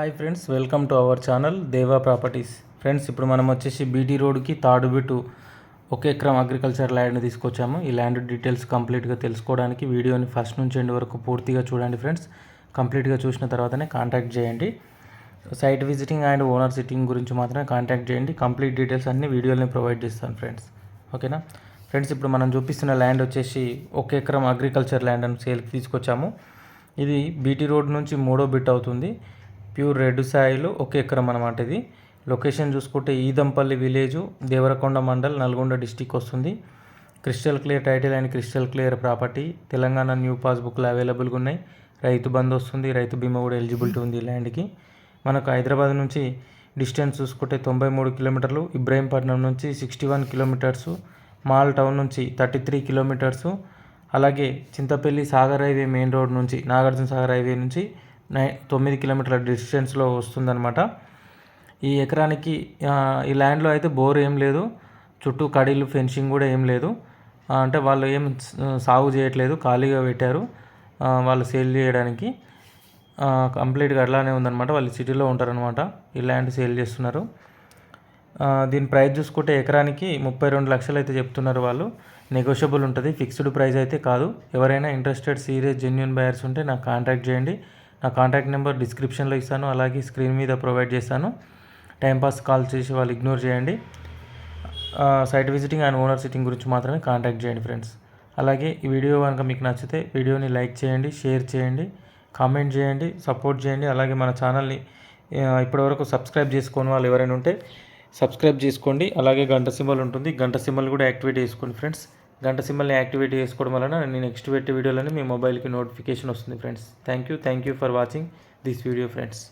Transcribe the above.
Hi friends welcome to our channel Deva properties friends ఇప్పుడు మనం వచ్చేసి బీటీ రోడ్కి తాడుబిట్టు ఒక ఎకరం అగ్రికల్చర్ ల్యాండ్ తీసుకొచ్చాము. ఈ ల్యాండ్ డీటెయిల్స్ కంప్లీట్గా తెలుసుకోవడానికి వీడియోని ఫస్ట్ నుంచి ఎండ్ వరకు పూర్తిగా చూడండి ఫ్రెండ్స్ కంప్లీట్గా చూసిన తర్వాతనే కాంటాక్ట్ చేయండి. Site visiting and owner sitting గురించి మాత్రమే కాంటాక్ట్ చేయండి. కంప్లీట్ డీటెయిల్స్ అన్ని వీడియోని ప్రొవైడ్ చేస్తాను ఫ్రెండ్స్ ఓకేనా ఫ్రెండ్స్ ఇప్పుడు మనం చూపిస్తున్న ల్యాండ్ వచ్చేసి ఒక ఎకరం అగ్రికల్చర్ ల్యాండ్ అని సేల్కి తీసుకొచ్చాము. ఇది బీటీ రోడ్ నుంచి మూడో బిట్ అవుతుంది. ప్యూర్ రెడ్ సాయిలు ఒక ఎకరం అనమాట ఇది. లొకేషన్ చూసుకుంటే ఈదంపల్లి విలేజు దేవరకొండ మండల్ నల్గొండ డిస్టిక్ వస్తుంది. Crystal clear title and crystal clear property. Telangana new పాస్బుక్లు అవైలబుల్గా ఉన్నాయి. రైతు బంధు వస్తుంది రైతు బీమా కూడా ఎలిజిబిలిటీ ఉంది ల్యాండ్కి. మనకు హైదరాబాద్ నుంచి డిస్టెన్స్ చూసుకుంటే తొంభై మూడు కిలోమీటర్లు ఇబ్రాహీంపట్నం నుంచి sixty one kilometers Mal town నుంచి థర్టీ త్రీ కిలోమీటర్సు అలాగే Chintapalli Sagar highway main road నుంచి నాగార్జున సాగర్ హైవే నుంచి నై తొమ్మిది కిలోమీటర్ల డిస్టెన్స్లో వస్తుందన్నమాట. ఈ ఎకరానికి ఈ ల్యాండ్లో అయితే బోర్ ఏం లేదు. చుట్టూ కడీలు ఫెన్సింగ్ కూడా ఏం లేదు. అంటే వాళ్ళు ఏం సాగు చేయట్లేదు. ఖాళీగా పెట్టారు. వాళ్ళు సేల్ చేయడానికి. కంప్లీట్గా అట్లానే ఉందన్నమాట. వాళ్ళు సిటీలో ఉంటారనమాట ఈ ల్యాండ్ సేల్ చేస్తున్నారు. దీని ప్రైస్ చూసుకుంటే ఎకరానికి ముప్పై రెండు లక్షలు అయితే చెప్తున్నారు వాళ్ళు. నెగోషియబుల్ ఉంటుంది. ఫిక్స్డ్ ప్రైస్ అయితే కాదు. ఎవరైనా ఇంట్రెస్టెడ్ సీరియస్ జెన్యున్ బయర్స్ ఉంటే నాకు కాంటాక్ట్ చేయండి. నా కాంటాక్ట్ నెంబర్ డిస్క్రిప్షన్లో ఇస్తాను అలాగే స్క్రీన్ మీద ప్రొవైడ్ చేస్తాను. టైంపాస్ కాల్ చేసి వాళ్ళు ఇగ్నోర్ చేయండి. Site visiting and owner sitting గురించి మాత్రమే కాంటాక్ట్ చేయండి ఫ్రెండ్స్ అలాగే ఈ వీడియో కనుక మీకు నచ్చితే వీడియోని లైక్ చేయండి షేర్ చేయండి కామెంట్ చేయండి సపోర్ట్ చేయండి. అలాగే మన ఛానల్ని ఇప్పటివరకు సబ్స్క్రైబ్ చేసుకోని వాళ్ళు ఎవరైనా ఉంటే సబ్స్క్రైబ్ చేసుకోండి. అలాగే గంట సింబల్ ఉంటుంది. గంట సింబల్ కూడా యాక్టివేట్ చేసుకోండి ఫ్రెండ్స్ గంట సింబల్ని యాక్టివేట్ చేసుకోవడం వలన నేను నెక్స్ట్ పెట్టే వీడియోలని మీ మొబైల్కి నోటిఫికేషన్ వస్తుంది friends. Thank you thank you for watching this video friends